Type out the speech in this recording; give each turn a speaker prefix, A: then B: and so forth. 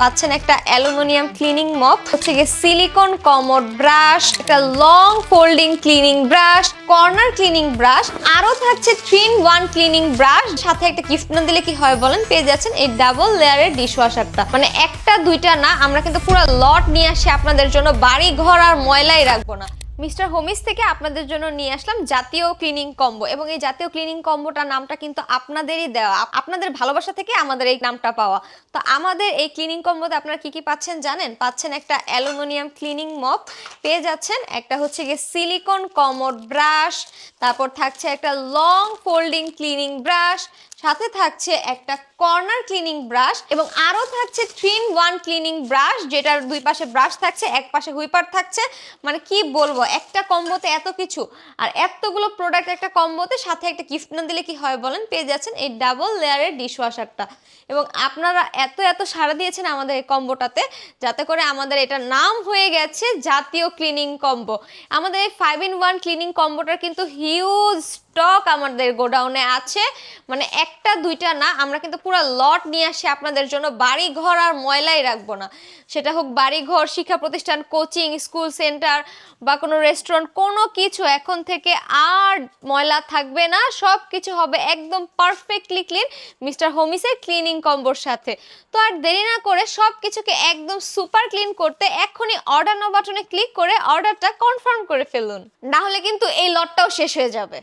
A: পাচ্ছেন একটা aluminium cleaning mop হচ্ছে গিয়ে সিলিকন কমোড ব্রাশ, একটা long folding cleaning brush, corner cleaning brush, আরও থাকছে three in one cleaning brush, সাথে একটা গিফট না দিলে কি হয় বলেন? পেয়ে যাচ্ছেন এই ডাবল লেয়ারের ডিশ ওয়াশারটা মানে একটা দুইটা না, আমরা কিন্তু পুরো লট নিয়ে আসি, আপনাদের জন্য বাড়ি ঘর আর ময়লাই রাখব না। মিস্টার হোমিস থেকে আপনাদের জন্য নিয়ে আসলাম জাতীয় ক্লিনিং কম্বো। এবং এই জাতীয় ক্লিনিং কম্বোটার নামটা কিন্তু আপনাদেরই দেওয়া। আপনাদের ভালোবাসা থেকে আমাদের এই নামটা পাওয়া। তো আমাদের এই ক্লিনিং কম্বোতে আপনারা কি কি পাচ্ছেন জানেন? পাচ্ছেন একটা অ্যালুমিনিয়াম ক্লিনিং মপ পেয়ে যাচ্ছেন একটা হচ্ছে গিয়ে সিলিকন কমোড ব্রাশ, তারপর থাকছে একটা লং ফোল্ডিং ক্লিনিং ব্রাশ, সাথে থাকছে একটা কর্নার ক্লিনিং ব্রাশ, এবং আরও থাকছে থ্রি ওয়ান ক্লিনিং ব্রাশ, যেটার দুই পাশে ব্রাশ থাকছে, এক পাশে হুইপার থাকছে। মানে কি বলব? একটা কম্বোতে এত কিছু আর এতগুলো প্রোডাক্ট একটা কম্বোতে সাথে একটা গিফট না দিলে কি হয় বলেন? পেয়ে যাচ্ছেন এই ডাবল লেয়ারের ডিশওয়াশারটা এবং আপনারা এত এত সাড়া দিয়েছেন আমাদের এই কম্বোটাতে যাতে করে আমাদের এটা নাম হয়ে গেছে জাতীয় ক্লিনিং কম্বো আমাদের এই ফাইভ ইন ওয়ান ক্লিনিং কম্বোটার কিন্তু হিউজ স্টক আমাদের গোডাউনে আছে। মানে একটা, দুইটা না, আমরা কিন্তু পুরো লট নিয়ে আসি আপনাদের জন্য। বাড়ি ঘর আর ময়লাই রাখব না। সেটা হোক বাড়ি ঘর শিক্ষা প্রতিষ্ঠান কোচিং স্কুল সেন্টার বা কোনো রেস্টুরেন্ট কোনো কিছু এখন থেকে আর ময়লা থাকবে না সব কিছু হবে একদম পারফেক্টলি ক্লিন মিস্টার হোমিসের ক্লিনিং কম্বোর সাথে। তো আর দেরি না করে সব কিছুকে একদম সুপার ক্লিন করতে এখনই অর্ডার নাও বাটনে ক্লিক করে অর্ডারটা কনফার্ম করে ফেলুন। না হলে কিন্তু এই লটটাও শেষ হয়ে যাবে।